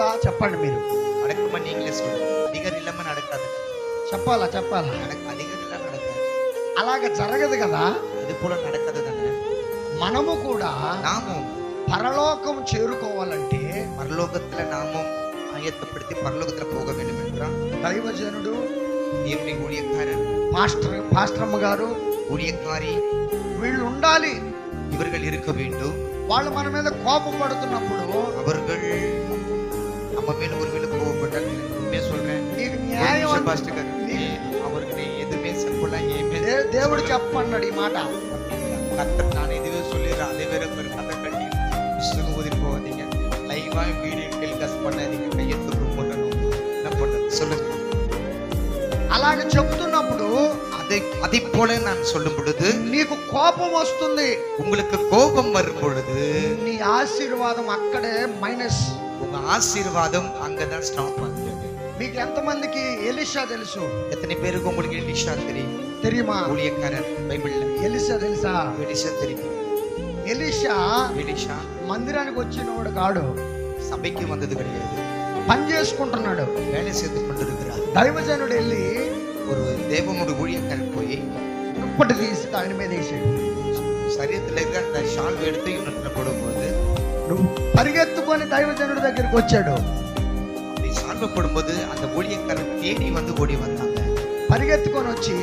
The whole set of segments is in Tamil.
అడగదా చెప్పండి మీరు. అడగమని ఇంగ్లీష్లో అధికారి ఇల్లమని అడగదు చెప్పాలా చెప్పాలా? అడగ అధికారి ఇల్లమని అడగదు అలాగ జరగదు కదా? అది కూడా నడకదు మనము కూడా నాము. పరలోకం చేరుకోవాలంటే పరలోకత్తుల నామం ఆయత్తపడితే పరలోకత్తుల పోగ వెళ్ళిపోయినరా దైవజనుడు దేవుని ఊழிయకారన్ మాస్టర్ మాస్టర్మ్మ గారు ఊழிయకారి వీళ్ళు ఉండాలి. ఇవరుగా ఇరుక వీళ్ళు. వాళ్ళు మన మీద కోపం పడుతున్నప్పుడు ఎవరు நம்ம மேல ஒருவேளை கோவப்பட்டால் உண்மையா சொல்றேன் నీకు ஒரு న్యాయం நிமிஷம் అంత- பாஸ்டர் காரு. ஏ, அவருக்கு நீ எதுவுமே சொல்லலாம் ஏன் மேல దే- దేవుడు చెప్పన్నాడు ఈ మాట கத்தர் நான் இதுவே சொல்லிடுறேன் அதே வேற ஒரு கதை கட்டி புஸ்தகம் ஊதி போகாதீங்க லைவா வீடியோ டெலிகாஸ்ட் பண்ணாதீங்க கையை துரு பண்ணணும் என்ன பண்றது சொல்லுங்க అలాగ చెప్తున్నప్పుడు அதை அதை போல நான் சொல்லும் பொழுது నీకు కోపం వస్తుంది உங்களுக்கு கோபம் வரும் பொழுது నీ ఆశీర్వాదం అక్కడే మైనస్ உங்க ஆசீர்வாதம் அங்கதான் ஸ்டாப் ஆகுது మీకు ఎంతమందికి ఎలిషా తెలుసు எத்தனை பேருக்கு உங்களுக்கு எலிஷா தெரியும் தெரியுமா ஊழியக்காரர் பைபிள்ல ఎలిషా తెలుసా எலிஷா தெரியும் ఎలిషా எலிஷா మందిరానికి వచ్చినవాడు కాడు சபைக்கு வந்தது கிடையாது పని చేసుకుంటున్నాడు வேலை செய்து கொண்டிருக்கிறார் దైవజనుడు వెళ్ళి ஒரு தேவனுடைய ஊழியக்காரர் போய் దుప్పటి తీసి ఆయన మీద వేసాడు சரீரத்துல இருக்க அந்த ஷால் எடுத்து இன்னொன்று போடும்போது నువ్వు పరిగెత్తుకొని దైవజనుడి దగ్గరికి వచ్చాడు அப்படி சால்வை போடும்போது அந்த ஊழியக்காரர் தேடி வந்து ஓடி வந்தாங்க పరిగెత్తుకొని వచ్చి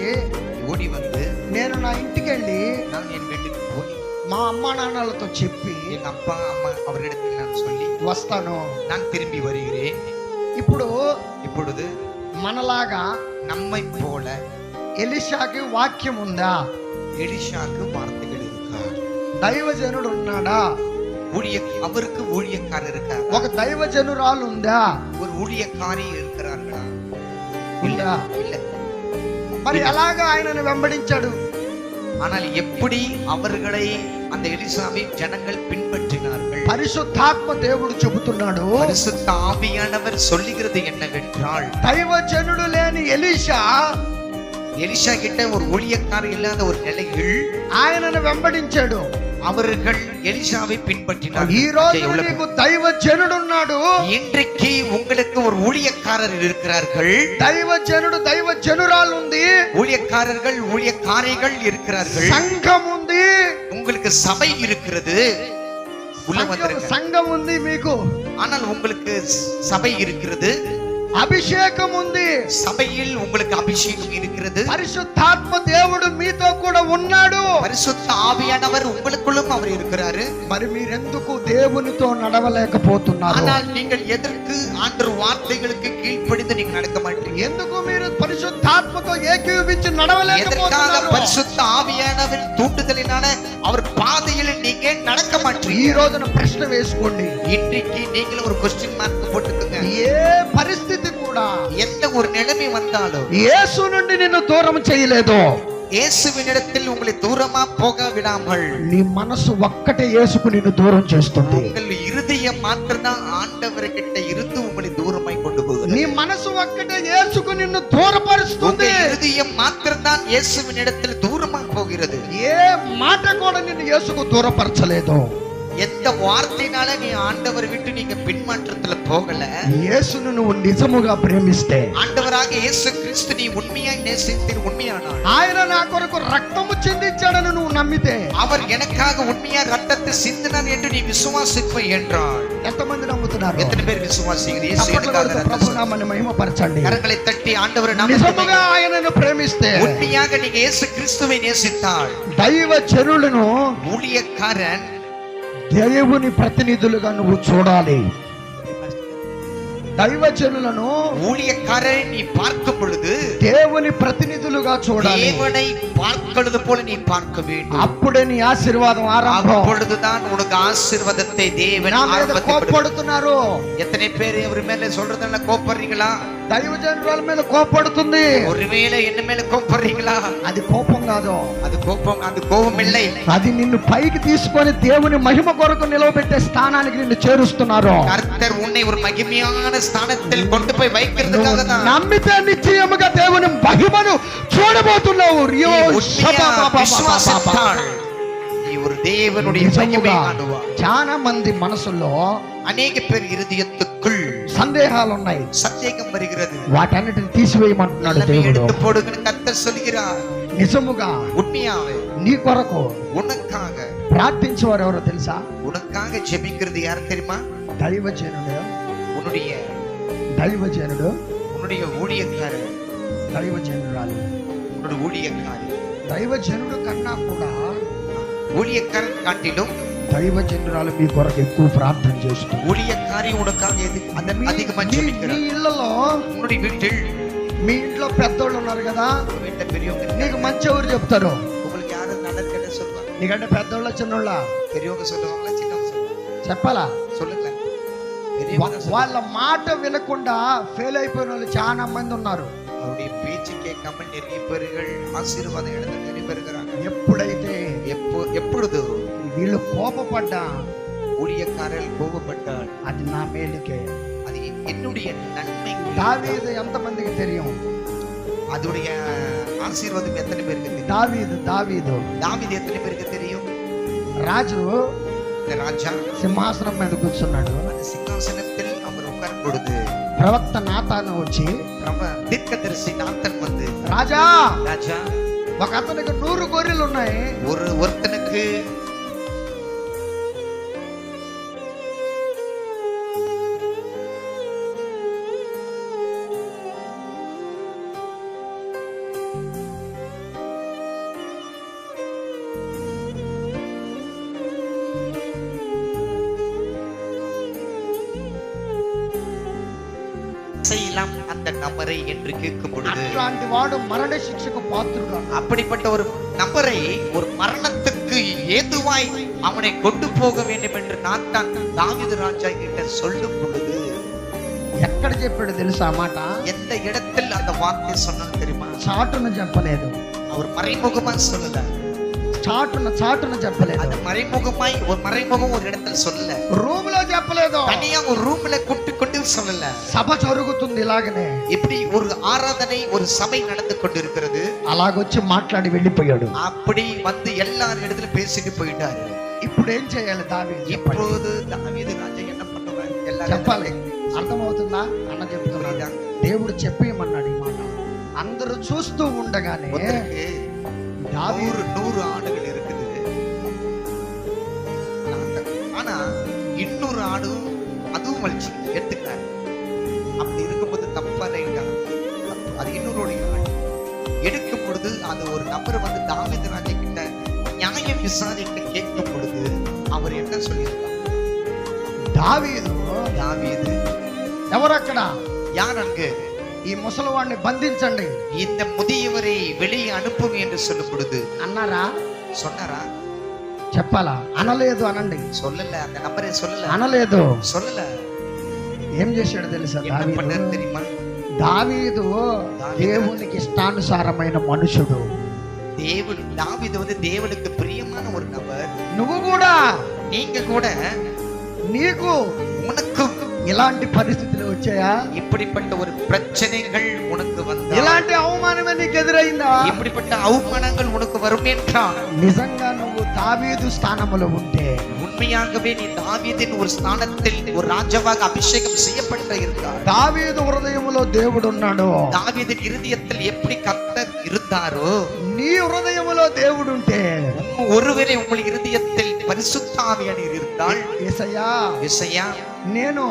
ஓடி வந்து నేను నా ఇంటికి వెళ్ళి நான் என் வீட்டுக்கு போய் మా అమ్మా నాన్నలతో చెప్పి என் அப்பா அம்மா அவரிடத்தில் நான் சொல்லி వస్తాను நான் திரும்பி வருகிறேன் ఇప్పుడు இப்பொழுது మనలాగా நம்மை போல ఎలిషాకి వాక్యం ఉందా எலிஷாக்கு வார்த்தைகள் இருக்கா దైవజనుడు ఉన్నాడా ஊழிய அவருக்கு ஊழியக்காரர் இருக்கார் ఒక దైవజనురాలు ఉందా ஒரு ஊழியக்காரி இருக்கிறார்களா இல்ல ఉందా இல்ல మరి ఎలాగా ఆయనను వెంబడించాడు ஆனால் எப்படி அவர்களை அந்த எலிசாவை ஜனங்கள் பின்பற்றினார்கள் పరిశుద్ధాత్మ దేవుడు చెబుతున్నాడు பரிசுத்த ஆவியானவர் சொல்லுகிறது என்னவென்றால் దైవజనుడు లేని ఎలీషా எலிஷா கிட்ட ஒரு ஊழியக்காரர் இல்லாத ஒரு நிலையில் ఆయనను వెంబడించాడు அவர்கள் எலிஷாவை ఈ பின்பற்றினார்கள் రోజు இங்கே உள்ள- నీకు దైవజనుడున్నాడు இன்றைக்கு உங்களுக்கு ஒரு ஊழியக்காரர் இருக்கிறார்கள் దైవజనుడు దైవజనురాలు ఉంది ஊழியக்காரர்கள் ஊழியக்காரிகள் இருக்கிறார்கள் సంఘం ఉంది உங்களுக்கு சபை இருக்கிறது உள்ள సంఘం- வந்துருங்க సంఘం ఉంది మీకు ஆனால் உங்களுக்கு சபை இருக்கிறது అభిషేకం ఉంది சபையில் உங்களுக்கு அபிஷேகம் இருக்கிறது పరిశుద్ధాత్మ దేవుడు మీతో కూడా ఉన్నాడు பரிசுத்த ஆவியானவர் உங்களுக்குள்ளும் அவர் இருக்கிறாரு మరి మీరెందుకు దేవునితో నడవలేకపోతున్నారు ஆனால் நீங்கள் எதற்கு ஆண்டவர் வார்த்தைகளுக்கு கீழ்ப்படிந்து நீங்க நடக்க மாட்டீங்க ఎందుకు మీరు పరిశుద్ధాత్మతో ఏకీవించి எதற்காக నడవలేకపోతున్నారు பரிசுத்த ஆவியானவர் தூண்டுதலினால அவர் பாதையில் நீங்க நடக்க ఈ மாட்டீங்க రోజున ప్రశ్న వేసుకోండి இன்றைக்கு நீங்கள் ஒரு கொஸ்டின் மார்க் போட்டுக்கோங்க ఏ పరిస్థితి కూడా எந்த ஒரு நிலைமை வந்தாலும் యేసు నుండి నిన్ను దూరం చేయలేదు இயேசுவினிடத்தில் உங்களை தூரமா போக விடாமல் నీ మనసు ఒక్కటే యేసుకు నిన్ను దూరం చేస్తుంది உங்கள் இருதயம் மாத்திரம்தான் ஆண்டவர் கிட்ட இருந்து உங்களை தூரமாய் கொண்டு నీ போகுது మనసు ఒక్కటే యేసుకు నిన్ను உங்க దూరపరుస్తుంది இருதயம் மாத்திரம்தான் இயேசுவினிடத்தில் தூரமா போகிறது ఏ మాట కూడా నిన్ను యేసుకు దూరపరచలేదు எந்த வார்த்தையினால நீ ஆண்டவர் விட்டு நீங்க பின்மாற்றத்துல போகல యేసును నువ్వు నిజముగా ప్రేమిస్తే ஆண்டவராக இயேசு கிறிஸ்து நீ உண்மையாய் நேசித்தீர் உண்மையானாள் ఆయన నా కొరకు రక్తము చెందించాడని నువ్వు నమ్మితే அவர் எனக்காக உண்மையா ரத்தத்தை சிந்தினார் என்று நீ விசுவாசிப்ப என்றாள் ఎంతమంది నమ్ముతున్నారు எத்தனை பேர் விசுவாசிக்கிறீர் இயேசு చప్పట్లు எனக்காக కొడుతూ ரத்தம் ప్రభు சிந்தினார். నామని మహిమపరచండి கரங்களை தட்டி ஆண்டவர் నిజముగా நாம ఆయనను ప్రేమిస్తే உண்மையாக நீங்க இயேசு கிறிஸ்துவை நேசித்தாள் దైవ చరులను ஊழியக்காரன் దేవుని ప్రతినిధులుగా నువ్వు చూడాలి. దైవజనులను ஊழியக்காரரை நீ பார்க்கும் பொழுது దేవుని ప్రతినిధులుగా చూడాలి தேவனை பார்க்கிறது போல நீ பார்க்க வேண்டும் అప్పుడే నీ ఆశీర్వాదం ఆరంభం அப்பொழுதுதான் உனக்கு ஆசீர்வாதத்தை தேவன் నా మీద ஆரம்பத்தை கொடுப்பார். కోప్పడుతున్నారు எத்தனை பேர் இவர் மேல சொல்றதுனால கோப்படுறீங்களா దైవజనుల మీద కోప్పడుతుంది ஒருவேளை என்ன மேல கோப்படுறீங்களா అది కోపం కాదు அது கோபம் அது கோபம் இல்லை అది నిన్ను పైకి తీసుకొని దేవుని మహిమ కొరకు నిలవబెట్టే స్థానానికి నిన్ను చేరుస్తున్నారు கர்த்தர் உன்னை ஒரு மகிமையான ஸ்தானத்தில் கொண்டு போய் నువ్వు வைக்கிறதுக்காக தான் నమ్మితే నిశ్చయముగా దేవుని మహిమను చూడబోతున్నావు நீ రియో உண்மையா விசுவாசித்தால் நீ ஒரு தேவனுடைய மகிமை నిజముగా காணுவாய் చాలా మంది మనసులో அநேக பேர் இருதயத்துக்குள் సందేహాలు ఉన్నాయి சந்தேகம் வருகிறது వాటన్నిటిని తీసివేయమంటున్నాడు எல்லாமே దేవుడు எடுத்து போடுங்கன்னு கர்த்தர் சொல்கிறார் నిజముగా உண்மையாவே నీ కొరకు உனக்காக ప్రార్థించేవారు ఎవరో తెలుసా உனக்காக ஜெபிக்கிறது யார் தெரியுமா దైవజనుడు உன்னுடைய దైవజనుడు உன்னுடைய ஊழியக்காரர் దైవజనురాలు உன்னுடைய ஊழியக்காரி దైవజనుడు కన్నా కూడా ஊழியக்காரன் காட்டிலும் దైవజనురాలు మీ కొరకు ఎక్కువ ప్రార్థన చేస్తుంది ஊழியக்காரி உனக்காக எது அந்த మీ- அதிகமா మీ- మీ ஜெபிக்கிறார் ఇళ్లలో உன்னுடைய வீட்டில் మీ ఇంట్లో పెద్దోళ్ళు ఉన్నారు కదా உங்க வீட்டுல பெரியவங்க నీకు మంచి ఎవరు చెప్తారు உங்களுக்கு யாரு நல்லது கேட்ட சொல்லுவாங்க నీకంటే పెద్దోళ్ళ చిన్నోళ్ళ பெரியவங்க சொல்லுவாங்களா சின்னவங்க சொல்லுவாங்க చెప్పాలా వాళ్ళ మాట వినకుండా ఫెయిల్ అయిపోయిన వాళ్ళు చాలా మంది ఉన్నారు அவருடைய பேச்சு கேட்காம நிறைய பேர்கள் ஆசீர்வாதம் இழந்த நிறைய பேர் இருக்கிறாங்க ఎప్పుడైతే எப்போ எப்பொழுது వీళ్ళు కోపపడ్డా ஊழியக்காரர்கள் கோபப்பட்டால் అది నా మేలుకే அது என்னுடைய நன்மை దావీదు ఎంతమందికి తెలియం அதோடைய ஆசீர்வாதம் எத்தனை பேருக்கு தெரியும் దావీదు దావీదు தாவீது எத்தனை பேருக்கு தெரியும் రాజు இந்த ராஜா సింహాసనం మీద కూర్చున్నాడు அந்த சிங்காசனத்தில் அவர் உட்காரும் பொழுது ప్రవక్త నాతాను వచ్చి பிரப தீர்க்கதரிசி நாத்தன் வந்து రాజా ராஜா ఒక అతనికి నూరు గొర్రెలు ఉన్నాయి ஒரு ஒருத்தனுக்கு செய்யலாம் அந்த நபரை என்று கேட்கும் பொழுது అట్లాంటి వాడు మరణ శిక్షకు పాత్రుడు அப்படிப்பட்ட ஒரு நபரை ஒரு மரணத்துக்கு ஏதுவாய் அவனை கொண்டு போக வேண்டும் என்று நாத்தான் தாவீது ராஜா கிட்ட சொல்லும் பொழுது ఎక్కడ చెప్పాడు తెలుసా ఆ మాట எந்த இடத்தில் அந்த வார்த்தை சொன்னான்னு தெரியுமா చాటున చెప్పలేదు அவர் மறைமுகமா சொல்லல చాటున చాటున చెప్పలేదు அது மறைமுகமாய் ஒரு மறைமுகம் ஒரு இடத்துல சொல்லல రూమ్ లో చెప్పలేదు தனியா ஒரு ரூம்ல கூட்டு கொண்டு சொல்லல సభ జరుగుతుంది ఇలాగనే இப்படி ஒரு ஆராதனை ஒரு சபை நடந்து கொண்டிருக்கிறது అలాగొచ్చి మాట్లాడి వెళ్ళిపోయాడు அப்படி வந்து எல்லார் இடத்துல பேசிட்டு போயிட்டாரு ఇప్పుడు ఏం చేయాలి దావీదు చెప్పండి இப்போது தாவீது ராஜா என்ன பண்ணுவார் எல்லாரும் చెప్పాలి అర్థమవుతుందా అన్న చెప్తున్నాడు புரியுதா? దేవుడు చెప్పేయమన్నాడు ఈ మాట అందరూ చూస్తూ ఉండగానే ஒருத்தருக்கு దావీదు நூறு நூறு ஆடுகள் இருக்குது. ஆனா இன்னொரு ஆடும் அதுவும் வலிச்சு. எடுத்துக்காரு. அப்படி இருக்கும்போது தப்பறையில அது இன்னொருடைய எடுக்கும் பொழுது அது ஒரு நபர் வந்து தாவித ராஜா கிட்ட நியாயம் விசாரிக்க கேட்கும் பொழுது அவர் என்ன சொல்லியிருக்கார்? தாவீது. தாவீது. எவராக்கடா? யார் அங்கு? ఈ ముసలివాడిని బంధించండి இந்த முதியவரை வெளியே அனுப்புங்க என்று சொல்லும் பொழுது అన్నారా சொன்னாரா చెప్పాలా అనలేదు అనండి சொல்லல அந்த நபரை சொல்லல అనలేదు சொல்லல ఏం చేశాడు తెలుసా என்ன பண்ணாரு దావీదు தெரியுமா దావీదు దేవునికి ఇష్టానుసారమైన మనుషుడు தேவன் தாவீது வந்து தேவனுக்கு பிரியமான ஒரு நபர் నువ్వు కూడా நீங்க கூட నీకు உனக்கும் ఇలాంటి పరిస్థితులు వచ్చాయా இப்படிப்பட்ட ஒரு பிரச்சனைகள் உனக்கு வந்தா ఇలాంటి అవమానమే నీకు ఎదురైందా இப்படிப்பட்ட அவமானங்கள் உனக்கு வரும் என்றால் నిజంగా నువ్వు దావీదు స్థానములో ఉంటే உண்மையாகவே நீ தாவீதின் ஒரு ஸ்தானத்தில் ஒரு ராஜாவாக அபிஷேகம் செய்யப்பட்ட இருந்தார் దావీదు హృదయములో దేవుడు ఉన్నాడు தாவீதின் இருதயத்தில் எப்படி கர்த்தர் இருந்தாரோ నీ హృదయములో దేవుడు ఉంటే உம் ஒருவரே உங்கள் இருதயத்தில் பரிசுத்தாவியானவர் இருந்தால் ఏసయ్యా இசையா నేను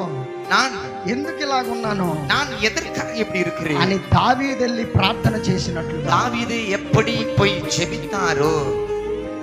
நான் ఎందుకు ఇలాగున్నాను நான் எதற்காக இப்படி இருக்கிறேன் అని దావీదెళ్ళి ప్రార్థన చేసినట్లుగా தாவீது எப்படி போய் ஜெபித்தாரோ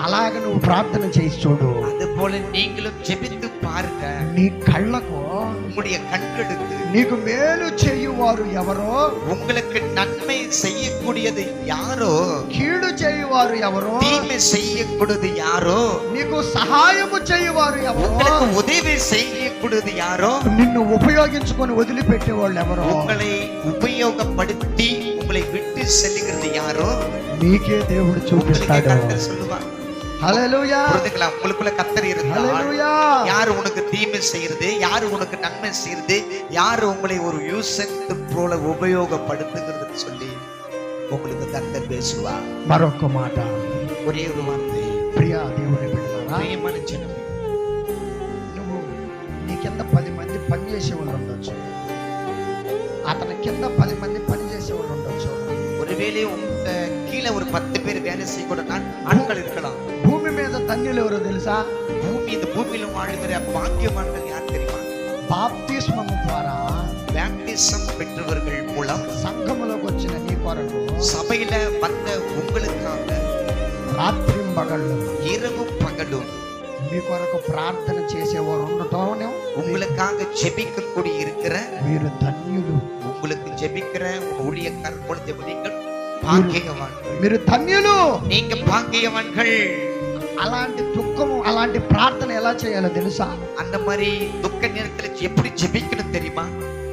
అలాగ నువ్వు ప్రార్థన చేసి చూడు அது போல நீங்களும் ஜெபித்து பாருங்க నీ కళ్ళకు உங்களுடைய கண்களுக்கு నీకు మేలు చేయువారు ఎవరో உங்களுக்கு நன்மை செய்யக்கூடியது யாரோ కీడు చేయువారు ఎవరో தீமை செய்யக்கூடியது யாரோ నీకు సహాయము చేయువారు ఎవరో உங்களுக்கு உதவி செய்யக்கூடியது யாரோ నిన్ను ఉపయోగించుకొని వదిలిపెట్టే వాళ్ళు ఎవరో உங்களை உபயோகப்படுத்தி உங்களை விட்டு செல்லுகிறது யாரோ నీకే దేవుడు உங்களுக்கே చూపిస్తాడు கர்த்தர் சொல்லுவார் హల్లెలూయా புரிஞ்சுங்களா உங்களுக்குள்ள கத்தர் இருந்தால் హల్లెలూయా யாரு உனக்கு தீமை செய்யறது யாரு உனக்கு நன்மை செய்யறது யாரு உங்களை ஒரு யூசன்ட் போல உபயோகப்படுத்துகிறது சொல்லி உங்களுக்கு கர்த்தர் பேசுவா మరొక మాట ஒரே ஒரு வார்த்தை ప్రియా దేవుని బిడ్డలారా பிரியமான ஜனமே నువ్వు నీ కింద పది మంది పనిచేసే వాళ్ళు ఉండొచ్చు అతని కింద పది మంది పని చేసేవాళ్ళు ఉండొచ్చు ஒருவேளை உங்க கீழே ஒரு பத்து பேர் வேலை செய்யக்கூட ஆட்கள் இருக்கலாம் భూమి మీద ధన్యులు ఎవరో తెలుసా பூமி இந்த பூமியில வாழ்கிற பாக்கியவான்கள் யார் தெரியுமா బాప్తిస్మము ద్వారా பேப்டிசம் பெற்றவர்கள் மூலம் సంఘములోకి వచ్చిన నీ కొరకు சபையில வந்த உங்களுக்காக రాత్రింబగళ్ళు இரவும் பகலும் మీ కొరకు ప్రార్థన చేసేవారు ఉండటం உங்களுக்காக ஜெபிக்கக்கூடிய இருக்கிற మీరు ధన్యులు உங்களுக்கு ஜெபிக்கிற உங்க ஊழியக்காரர் போல ஜெபிங்கள் பாக்கியவான்கள் మీరు ధన్యులు நீங்க பாக்கியவான்கள் అలాంటి దుఃఖము అలాంటి ప్రార్థన ఎలా చేయాలో తెలుసా அந்த மாதிரி துக்க நேரத்துல எப்படி ஜெபிக்கணும் தெரியுமா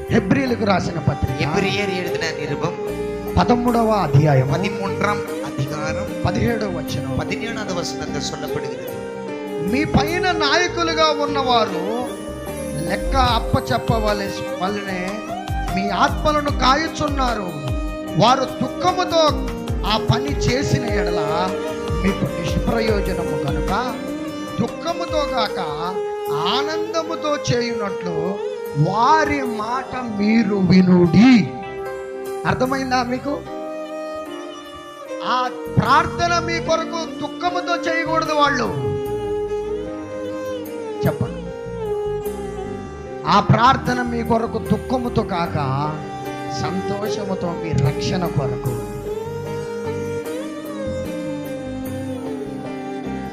హెబ్రిలకు రాసిన పత్రిక எபிரியர் எழுதின நிருபம் పదమూడవ అధ్యాయం பதிமூன்றாம் அதிகாரம் పదిహేడవ వచనం பதினேழாவது வசனத்தில் சொல்லப்படுகிறது మీ పైన నాయకులుగా ఉన్నవారు లెక్క అప్పచెప్పవలె వల్లనే మీ ఆత్మలను కాయుచున్నారు వారు దుఃఖముతో ఆ పని చేసిన ఎడల మీకు నిష్ప్రయోజనము కనుక దుఃఖముతో గాక ఆనందముతో చేయునట్లు వారి మాట మీరు వినుడి. అర్థమైందా మీకు? ఆ ప్రార్థన మీ కొరకు దుఃఖముతో చేయకూడదు వాళ్ళు. చెప్పండి. ఆ ప్రార్థన మీ కొరకు దుఃఖముతో కాక సంతోషముతో మీ రక్షణ కొరకు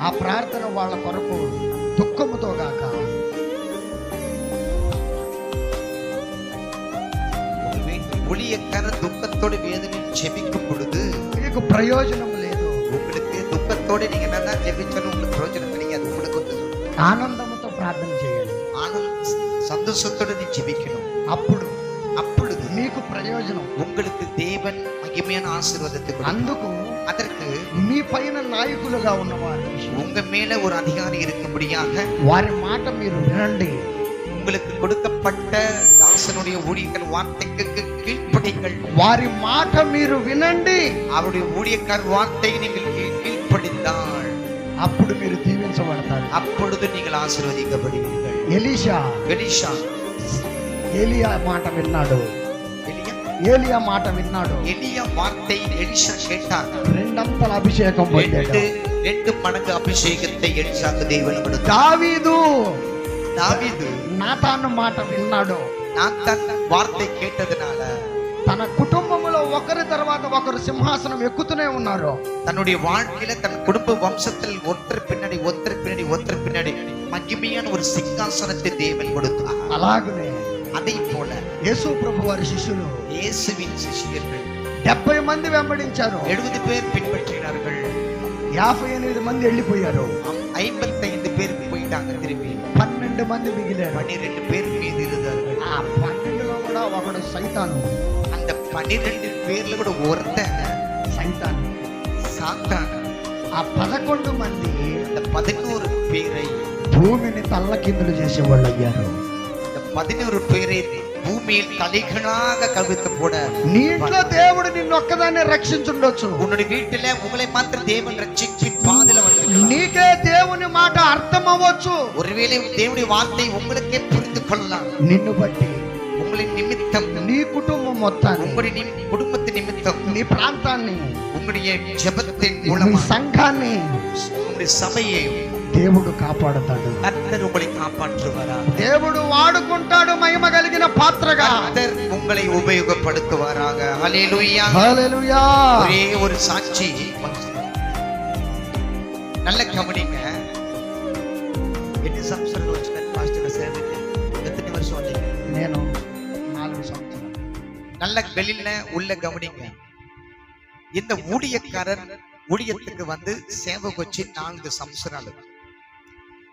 ఆ ప్రార్థన వాళ్ళ కొరకు దుఃఖముతో కాక ஊழியக்காரர் துக்கத்தோட வேதனை ஜெபிக்கும் பொழுது మీకు ప్రయోజనం లేదు உங்களுக்கு துக்கத்தோட நீங்க என்னன்னா ஜெபிச்சாலும் உங்களுக்கு பிரயோஜனம் கிடையாது உங்களுக்கு வந்து ఆనందముతో ప్రార్థన చేయాలి ஆனந்த சந்தோஷத்தோட நீ ஜெபிக்கணும் అప్పుడు அப்பொழுது మీకు ప్రయోజనం உங்களுக்கு தேவன் மகிமையான ஆசீர்வாதத்தை கொடுப்பார். అందుకు அதற்கு మీ పైన నాయకులుగా ఉన్నవారు உங்க மேல ஒரு அதிகாரி இருக்கும்படியாக వారి మాట మీరు వినండి உங்களுக்கு கொடுக்கப்பட்ட தாசனுடைய ஊழியர்கள் வார்த்தைக்கு கீழ்ப்படிங்கள் వారి మాట మీరు వినండి அவருடைய ஊழியக்கார் வார்த்தையை நீங்கள் கீழ்- கீழ்ப்படிந்தால் అప్పుడు మీరు దీవించబడతారు அப்பொழுது நீங்கள் ஆசீர்வதிக்கப்படுவீர்கள் ఎలీషా எலிஷா ఏలియా మాట విన్నాడు எலியா ఏలియా మాట విన్నాడు எலியா வார்த்தை எலிஷா கேட்டார் రెండంతల అభిషేకం పొందాడు ரெண்டு ரெண்டு மடங்கு அபிஷேகத்தை எலிஷாக்கு தேவன் கொடுத்தார் దావీదు தாவீது నాతాను మాట విన్నాడు நான் தன் வார்த்தை கேட்டதுனால తన కుటుంబములో ఒకరి తర్వాత ఒకరు సింహాసనం ఎక్కుతూనే ఉన్నారు தன்னுடைய வாழ்க்கையில தன் குடும்ப வம்சத்தில் ஒருத்தர் பின்னாடி ஒருத்தர் பின்னாடி ஒருத்தர் பின்னாடி மகிமையான ஒரு சிங்காசனத்தை தேவன் கொடுத்தார் అలాగనే அதை போல యేసు ప్రభు వారి శిష్యులు இயேசுவின் சிஷியர்கள் డెబ్బై మంది వెంబడించారు எழுபது பேர் பின்பற்றினார்கள் యాభై ఎనిమిది మంది వెళ్ళిపోయారు ஐம்பத்தைந்து பேர் போயிட்டாங்க திரும்பி పన్నెండు మంది మిగిలారు பன்னிரெண்டு பேர் மீது இருந்தார்கள் ఆ పన్నెండులో కూడా ఒకడు సైతాను அந்த பன்னிரெண்டு பேர்ல கூட ஒருத்தன் సైతాను சாத்தான் ఆ పదకొండు మంది அந்த பதினோரு பேரை భూమిని తల్లకిందులు చేసేవాళ్ళు అయ్యారు அந்த பதினோரு பேரை பூமியில் தலைகளாக கவிழ்த்து போட నీ ఇంట్లో దేవుడు నిన్ను ఒక్కదాన్ని రక్షించుండొచ్చు உன்னுடைய வீட்டுல உங்களை மாத்திரம் தேவன் ரட்சிக்கு பாதையில வந்திருக்கலாம் నీకే దేవుని మాట అర్థం అవ్వచ్చు ஒருவேளை தேவனுடைய வார்த்தை உங்களுக்கே புரிந்து கொள்ளலாம் నిన్ను బట్టి உங்களின் நிமித்தம் నీ కుటుంబం మొత్తాన్ని உங்களுடைய நிமி- குடும்பத்தின் நிமித்தம் నీ ప్రాంతాన్ని உங்களுடைய ஜெபத்தின் నీ மூலமா సంఘాన్ని உங்களுடைய சபையை దేవుడు కాపాడుతాడు கர்த்தர் உங்களை காப்பாற்றுவாரா దేవుడు వాడుకుంటాడు మహిమ కలిగిన పాత్రగా உங்களை உபயோகப்படுத்துவாராக. ஹalleluya. ஹalleluya. ஒரே ஒரு சாட்சி நல்ல கவனிங்க. ఎన్ని సంవత్సరాలు వచ్చిన పాస్టర్ సేవకి ఎన్ని వర్షం వచ్చింది నేను நல்ல வெளியில உள்ள கவனிங்க. இந்த ஊழியக்காரர் ஊழியத்துக்கு வந்து சேவை வச்சு நான்கு சம்சராளு